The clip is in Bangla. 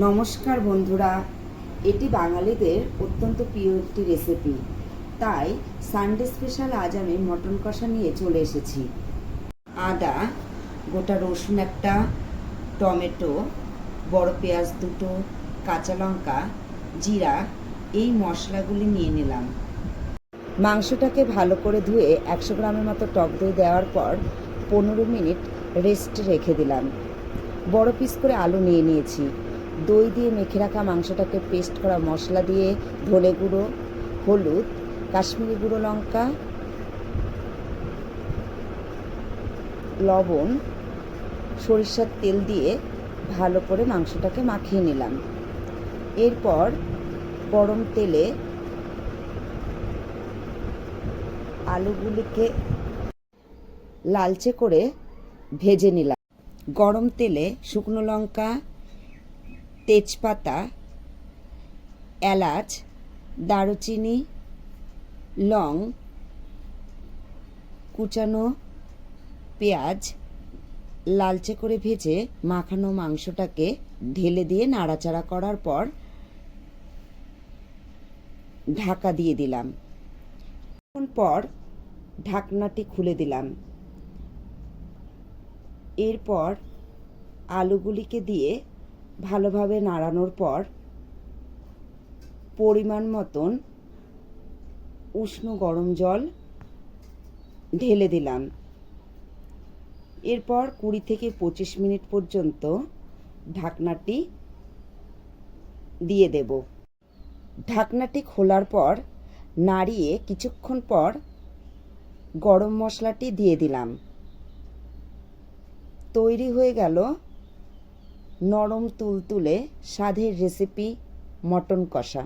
নমস্কার বন্ধুরা, এটি বাঙালিদের অত্যন্ত প্রিয় একটি রেসিপি তাই সানডে স্পেশাল আজ আমি মটন কষা নিয়ে চলে এসেছি। আদা, গোটা রসুন একটা, টমেটো, বড় পেঁয়াজ দুটো, কাঁচা লঙ্কা, জিরা, এই মশলাগুলি নিয়ে নিলাম। মাংসটাকে ভালো করে ধুয়ে একশো গ্রামের মতো টক দই দেওয়ার পর পনেরো মিনিট রেস্ট রেখে দিলাম। বড় পিস করে আলু নিয়ে নিয়েছি। দই দিয়ে মেখে রাখা মাংসটাকে পেস্ট করা মশলা দিয়ে ধনে গুঁড়ো, হলুদ, কাশ্মীরি গুঁড়ো লঙ্কা, লবণ, সরিষার তেল দিয়ে ভালো করে মাংসটাকে মাখিয়ে নিলাম। এরপর গরম তেলে আলুগুলিকে লালচে করে ভেজে নিলাম। গরম তেলে শুকনো লঙ্কা তেজপাতা, এলাচ, দারুচিনি, লং, কুচানো পেঁয়াজ লালচে করে ভেজে মাখানো মাংসটাকে ঢেলে দিয়ে নাড়াচাড়া করার পর ঢাকা দিয়ে দিলাম। পর ঢাকনাটি খুলে দিলাম। এরপর আলুগুলিকে দিয়ে ভালোভাবে নাড়ানোর পর পরিমাণ মতন উষ্ণ গরম জল ঢেলে দিলাম। এরপর কুড়ি থেকে পঁচিশ মিনিট পর্যন্ত ঢাকনাটি দিয়ে দেব। ঢাকনাটি খোলার পর নাড়িয়ে কিছুক্ষণ পর গরম মশলাটি দিয়ে দিলাম। তৈরি হয়ে গেল নরম তুলতুলে স্বাদের রেসিপি মটন কষা।